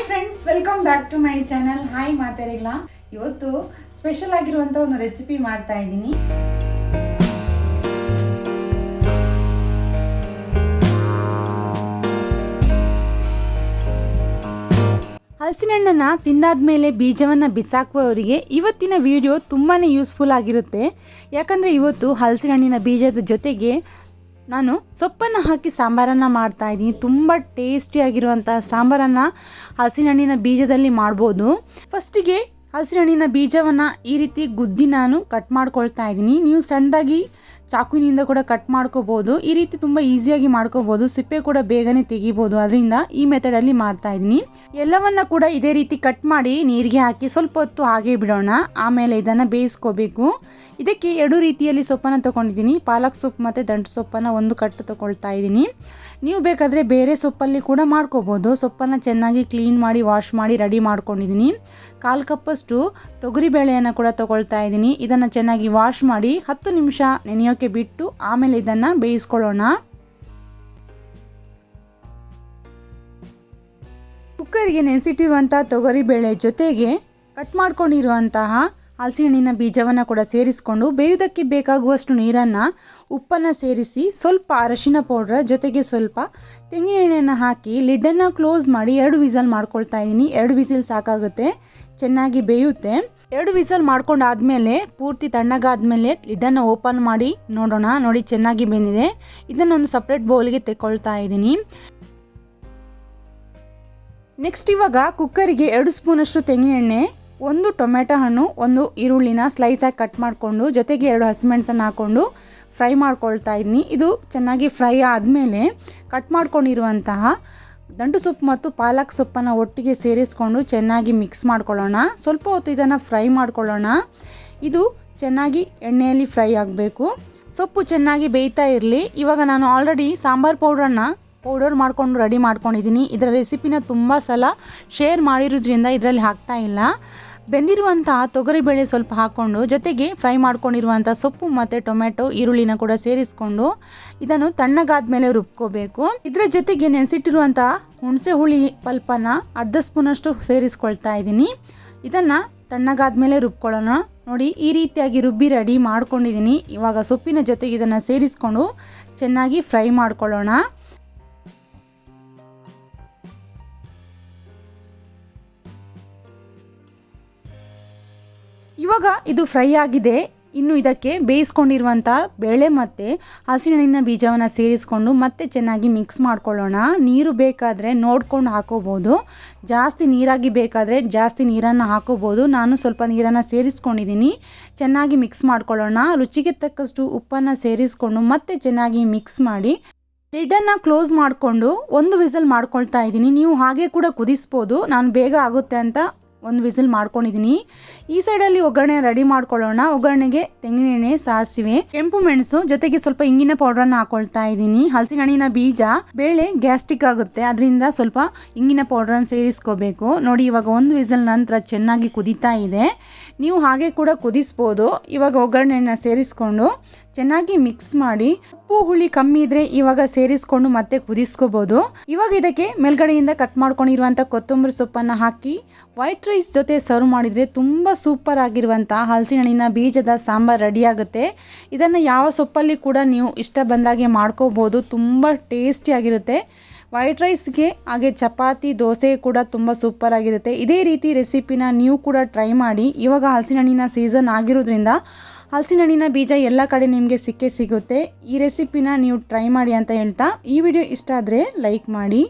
Welcome back to my channel hi ಮಾತಾರಿಲ್ಲ ಇವತ್ತು special ಆಗಿರುವಂಥ ಒಂದು ರೆಸಿಪಿ ಮಾಡ್ತಾ ಇದ್ದೀನಿ. ತಿಂದಾದ ತಿಂದಾದ್ಮೇಲೆ ಬೀಜವನ್ನು ಬಿಸಾಕುವವರಿಗೆ ಇವತ್ತಿನ ವಿಡಿಯೋ ತುಂಬಾ ಯೂಸ್ಫುಲ್ ಆಗಿರುತ್ತೆ. ಯಾಕಂದರೆ ಇವತ್ತು ಹಲಸಿನ ಹಣ್ಣಿನ ಬೀಜದ ಜೊತೆಗೆ ನಾನು ಸೊಪ್ಪನ್ನು ಹಾಕಿ ಸಾಂಬಾರನ್ನು ಮಾಡ್ತಾ ಇದ್ದೀನಿ. ತುಂಬ ಟೇಸ್ಟಿಯಾಗಿರುವಂಥ ಸಾಂಬಾರನ್ನು ಹಸಿನಣ್ಣಿನ ಬೀಜದಲ್ಲಿ ಮಾಡ್ಬೋದು. ಫಸ್ಟಿಗೆ ಹಸಿರಣ್ಣಿನ ಬೀಜವನ್ನು ಈ ರೀತಿ ಗುದ್ದಿ ನಾನು ಕಟ್ ಮಾಡ್ಕೊಳ್ತಾ ಇದ್ದೀನಿ. ನೀವು ಸಣ್ಣದಾಗಿ ಚಾಕುವಿನಿಂದ ಕೂಡ ಕಟ್ ಮಾಡ್ಕೋಬೋದು. ಈ ರೀತಿ ತುಂಬ ಈಸಿಯಾಗಿ ಮಾಡ್ಕೋಬೋದು. ಸಿಪ್ಪೆ ಕೂಡ ಬೇಗನೆ ತೆಗಿಬೋದು. ಅದರಿಂದ ಈ ಮೆಥಡಲ್ಲಿ ಮಾಡ್ತಾ ಇದ್ದೀನಿ. ಎಲ್ಲವನ್ನ ಕೂಡ ಇದೇ ರೀತಿ ಕಟ್ ಮಾಡಿ ನೀರಿಗೆ ಹಾಕಿ ಸ್ವಲ್ಪ ಹೊತ್ತು ಹಾಗೆ ಬಿಡೋಣ. ಆಮೇಲೆ ಇದನ್ನು ಬೇಯಿಸ್ಕೋಬೇಕು. ಇದಕ್ಕೆ ಎರಡು ರೀತಿಯಲ್ಲಿ ಸೊಪ್ಪನ್ನು ತೊಗೊಂಡಿದ್ದೀನಿ. ಪಾಲಕ್ ಸೊಪ್ಪು ಮತ್ತು ದಂಟು ಸೊಪ್ಪನ್ನು ಒಂದು ಕಟ್ಟು ತೊಗೊಳ್ತಾ ಇದ್ದೀನಿ. ನೀವು ಬೇಕಾದರೆ ಬೇರೆ ಸೊಪ್ಪಲ್ಲಿ ಕೂಡ ಮಾಡ್ಕೋಬೋದು. ಸೊಪ್ಪನ್ನು ಚೆನ್ನಾಗಿ ಕ್ಲೀನ್ ಮಾಡಿ ವಾಶ್ ಮಾಡಿ ರೆಡಿ ಮಾಡ್ಕೊಂಡಿದ್ದೀನಿ. ಕಾಲು ಕಪ್ಪಷ್ಟು ತೊಗರಿಬೇಳೆಯನ್ನು ಕೂಡ ತೊಗೊಳ್ತಾ ಇದ್ದೀನಿ. ಇದನ್ನು ಚೆನ್ನಾಗಿ ವಾಶ್ ಮಾಡಿ ಹತ್ತು ನಿಮಿಷ ನೆನೆಯೋಕ್ಕೆ ಬಿಟ್ಟು ಆಮೇಲೆ ಇದನ್ನು ಬೇಯಿಸ್ಕೊಳ್ಳೋಣ. ಕುಕ್ಕರಿಗೆ ನೆನೆಸಿಟ್ಟಿರುವಂಥ ತೊಗರಿಬೇಳೆ ಜೊತೆಗೆ ಕಟ್ ಮಾಡ್ಕೊಂಡಿರುವಂತಹ ಹಲಸಿನ ಹಣ್ಣಿನ ಬೀಜವನ್ನು ಕೂಡ ಸೇರಿಸಿಕೊಂಡು ಬೇಯುವುದಕ್ಕೆ ಬೇಕಾಗುವಷ್ಟು ನೀರನ್ನು ಉಪ್ಪನ್ನು ಸೇರಿಸಿ ಸ್ವಲ್ಪ ಅರಶಿನ ಪೌಡ್ರ್ ಜೊತೆಗೆ ಸ್ವಲ್ಪ ತೆಂಗಿನ ಎಣ್ಣೆಯನ್ನು ಹಾಕಿ ಲಿಡ್ಡನ್ನು ಕ್ಲೋಸ್ ಮಾಡಿ ಎರಡು ವಿಸಲ್ ಮಾಡ್ಕೊಳ್ತಾ ಇದ್ದೀನಿ ಎರಡು ವಿಸಿಲ್ ಸಾಕಾಗುತ್ತೆ, ಚೆನ್ನಾಗಿ ಬೇಯುತ್ತೆ. ಎರಡು ವಿಸಲ್ ಮಾಡ್ಕೊಂಡಾದ್ಮೇಲೆ, ಪೂರ್ತಿ ತಣ್ಣಗಾದ್ಮೇಲೆ ಲಿಡ್ಡನ್ನು ಓಪನ್ ಮಾಡಿ ನೋಡೋಣ. ನೋಡಿ ಚೆನ್ನಾಗಿ ಬೆಂದಿದೆ. ಇದನ್ನೊಂದು ಸಪ್ರೇಟ್ ಬೌಲ್ಗೆ ತೆಕ್ಕೊಳ್ತಾ ಇದ್ದೀನಿ ನೆಕ್ಸ್ಟ್ ಇವಾಗ ಕುಕ್ಕರಿಗೆ ಎರಡು ಸ್ಪೂನಷ್ಟು ತೆಂಗಿನ ಎಣ್ಣೆ ಒಂದು ಟೊಮೆಟೊ ಹಣ್ಣು, ಒಂದು ಈರುಳ್ಳಿನ ಸ್ಲೈಸಾಗಿ ಕಟ್ ಮಾಡಿಕೊಂಡು, ಜೊತೆಗೆ ಎರಡು ಹಸಿಮೆಣಸನ್ನು ಹಾಕ್ಕೊಂಡು ಫ್ರೈ ಮಾಡ್ಕೊಳ್ತಾ ಇದ್ದೀನಿ ಇದು ಚೆನ್ನಾಗಿ ಫ್ರೈ ಆದಮೇಲೆ ಕಟ್ ಮಾಡ್ಕೊಂಡಿರುವಂತಹ ದಂಟು ಸೊಪ್ಪು ಮತ್ತು ಪಾಲಕ್ ಸೊಪ್ಪನ್ನು ಒಟ್ಟಿಗೆ ಸೇರಿಸ್ಕೊಂಡು ಚೆನ್ನಾಗಿ ಮಿಕ್ಸ್ ಮಾಡ್ಕೊಳ್ಳೋಣ. ಸ್ವಲ್ಪ ಹೊತ್ತು ಇದನ್ನು ಫ್ರೈ ಮಾಡ್ಕೊಳ್ಳೋಣ. ಇದು ಚೆನ್ನಾಗಿ ಎಣ್ಣೆಯಲ್ಲಿ ಫ್ರೈ ಆಗಬೇಕು. ಸೊಪ್ಪು ಚೆನ್ನಾಗಿ ಬೇಯ್ತಾ ಇರಲಿ. ಇವಾಗ ನಾನು ಆಲ್ರೆಡಿ ಸಾಂಬಾರು ಪೌಡ್ರನ್ನು ಪೌಡರ್ ಮಾಡಿಕೊಂಡು ರೆಡಿ ಮಾಡ್ಕೊಂಡಿದ್ದೀನಿ. ಇದರ ರೆಸಿಪಿನ ತುಂಬ ಸಲ ಶೇರ್ ಮಾಡಿರೋದ್ರಿಂದ ಇದರಲ್ಲಿ ಹಾಕ್ತಾ ಇಲ್ಲ. ಬೆಂದಿರುವಂಥ ತೊಗರಿಬೇಳೆ ಸ್ವಲ್ಪ ಹಾಕ್ಕೊಂಡು ಜೊತೆಗೆ ಫ್ರೈ ಮಾಡ್ಕೊಂಡಿರುವಂಥ ಸೊಪ್ಪು ಮತ್ತು ಟೊಮೆಟೊ, ಈರುಳ್ಳಿನ ಕೂಡ ಸೇರಿಸ್ಕೊಂಡು ಇದನ್ನು ತಣ್ಣಗಾದ ಮೇಲೆ ರುಬ್ಕೋಬೇಕು. ಇದರ ಜೊತೆಗೆ ನೆನೆಸಿಟ್ಟಿರುವಂಥ ಹುಣಸೆ ಹುಳಿ ಪಲ್ಪನ ಅರ್ಧ ಸ್ಪೂನಷ್ಟು ಸೇರಿಸ್ಕೊಳ್ತಾ ಇದ್ದೀನಿ. ಇದನ್ನು ತಣ್ಣಗಾದ ಮೇಲೆ ರುಬ್ಕೊಳ್ಳೋಣ. ನೋಡಿ, ಈ ರೀತಿಯಾಗಿ ರುಬ್ಬಿ ರೆಡಿ ಮಾಡ್ಕೊಂಡಿದ್ದೀನಿ. ಇವಾಗ ಸೊಪ್ಪಿನ ಜೊತೆಗೆ ಇದನ್ನು ಸೇರಿಸ್ಕೊಂಡು ಚೆನ್ನಾಗಿ ಫ್ರೈ ಮಾಡ್ಕೊಳ್ಳೋಣ. ಇವಾಗ ಇದು ಫ್ರೈ ಆಗಿದೆ. ಇನ್ನು ಇದಕ್ಕೆ ಬೇಯಿಸ್ಕೊಂಡಿರುವಂಥ ಬೇಳೆ ಮತ್ತು ಹಸಿನಣ್ಣಿನ ಬೀಜವನ್ನು ಸೇರಿಸ್ಕೊಂಡು ಮತ್ತೆ ಚೆನ್ನಾಗಿ ಮಿಕ್ಸ್ ಮಾಡ್ಕೊಳ್ಳೋಣ. ನೀರು ಬೇಕಾದರೆ ನೋಡ್ಕೊಂಡು ಹಾಕೋಬೋದು. ಜಾಸ್ತಿ ನೀರಾಗಿ ಬೇಕಾದರೆ ಜಾಸ್ತಿ ನೀರನ್ನು ಹಾಕೋಬೋದು. ನಾನು ಸ್ವಲ್ಪ ನೀರನ್ನು ಸೇರಿಸ್ಕೊಂಡಿದ್ದೀನಿ. ಚೆನ್ನಾಗಿ ಮಿಕ್ಸ್ ಮಾಡ್ಕೊಳ್ಳೋಣ. ರುಚಿಗೆ ತಕ್ಕಷ್ಟು ಉಪ್ಪನ್ನು ಸೇರಿಸ್ಕೊಂಡು ಮತ್ತೆ ಚೆನ್ನಾಗಿ ಮಿಕ್ಸ್ ಮಾಡಿ ಲಿಡ್ಡನ್ನು ಕ್ಲೋಸ್ ಮಾಡಿಕೊಂಡು ಒಂದು ವಿಸಲ್ ಮಾಡ್ಕೊಳ್ತಾ ಇದ್ದೀನಿ. ನೀವು ಹಾಗೆ ಕೂಡ ಕುದಿಸ್ಬೋದು. ನಾನು ಬೇಗ ಆಗುತ್ತೆ ಅಂತ ಒಂದು ವಿಸಿಲ್ ಮಾಡ್ಕೊಂಡಿದ್ದೀನಿ ಈ ಸೈಡಲ್ಲಿ ಒಗ್ಗರಣೆ ರೆಡಿ ಮಾಡ್ಕೊಳ್ಳೋಣ. ಒಗ್ಗರಣೆಗೆ ತೆಂಗಿನೆಣ್ಣೆ ಸಾಸಿವೆ, ಕೆಂಪು ಮೆಣಸು, ಜೊತೆಗೆ ಸ್ವಲ್ಪ ಇಂಗಿನ ಪೌಡರ್ನ ಹಾಕೊಳ್ತಾ ಇದ್ದೀನಿ ಹಲಸಿನ ಹಣ್ಣಿನ ಬೀಜ, ಬೇಳೆ ಗ್ಯಾಸ್ಟಿಕ್ ಆಗುತ್ತೆ. ಅದರಿಂದ ಸ್ವಲ್ಪ ಇಂಗಿನ ಪೌಡ್ರನ್ನ ಸೇರಿಸ್ಕೋಬೇಕು. ನೋಡಿ, ಇವಾಗ ಒಂದು ವಿಸಿಲ್ ನಂತರ ಚೆನ್ನಾಗಿ ಕುದೀತಾ ಇದೆ. ನೀವು ಹಾಗೆ ಕೂಡ ಕುದಿಸ್ಬೋದು. ಇವಾಗ ಒಗ್ಗರಣೆಯನ್ನು ಸೇರಿಸ್ಕೊಂಡು ಚೆನ್ನಾಗಿ ಮಿಕ್ಸ್ ಮಾಡಿ ಉಪ್ಪು, ಹುಳಿ ಕಮ್ಮಿ ಇದ್ರೆ ಇವಾಗ ಸೇರಿಸ್ಕೊಂಡು ಮತ್ತೆ ಕುದಿಸ್ಕೋಬಹುದು ಇವಾಗ ಇದಕ್ಕೆ ಮೇಲ್ಗಡೆಯಿಂದ ಕಟ್ ಮಾಡ್ಕೊಂಡಿರುವಂಥ ಕೊತ್ತಂಬರಿ ಸೊಪ್ಪನ್ನು ಹಾಕಿ ವೈಟ್ ರೈಸ್ ಜೊತೆ ಸರ್ವ್ ಮಾಡಿದರೆ ತುಂಬ ಸೂಪರ್ ಆಗಿರುವಂಥ ಹಲಸಿನ ಬೀಜದ ಸಾಂಬಾರ್ ರೆಡಿ ಆಗುತ್ತೆ. ಇದನ್ನು ಯಾವ ಸೊಪ್ಪಲ್ಲಿ ಕೂಡ ನೀವು ಇಷ್ಟ ಬಂದಾಗೆ ಮಾಡ್ಕೋಬೋದು. ತುಂಬ ಟೇಸ್ಟಿಯಾಗಿರುತ್ತೆ ವೈಟ್ ರೈಸ್ಗೆ ಹಾಗೆ ಚಪಾತಿ, ದೋಸೆ ಕೂಡ ತುಂಬ ಸೂಪರ್ ಆಗಿರುತ್ತೆ. ಇದೇ ರೀತಿ ರೆಸಿಪಿನ ನೀವು ಕೂಡ ಟ್ರೈ ಮಾಡಿ. ಇವಾಗ ಹಲಸಿನ ಹಣ್ಣಿನ ಸೀಸನ್ ಆಗಿರೋದ್ರಿಂದ ಹಲಸಿನ ಹಣ್ಣಿನ ಬೀಜ ಎಲ್ಲ ಕಡೆ ನಿಮಗೆ ಸಿಕ್ಕೇ ಸಿಗುತ್ತೆ. ಈ ರೆಸಿಪಿನ ನೀವು ಟ್ರೈ ಮಾಡಿ ಅಂತ ಹೇಳ್ತಾ ಈ ವಿಡಿಯೋ ಇಷ್ಟ ಆದರೆ ಲೈಕ್ ಮಾಡಿ.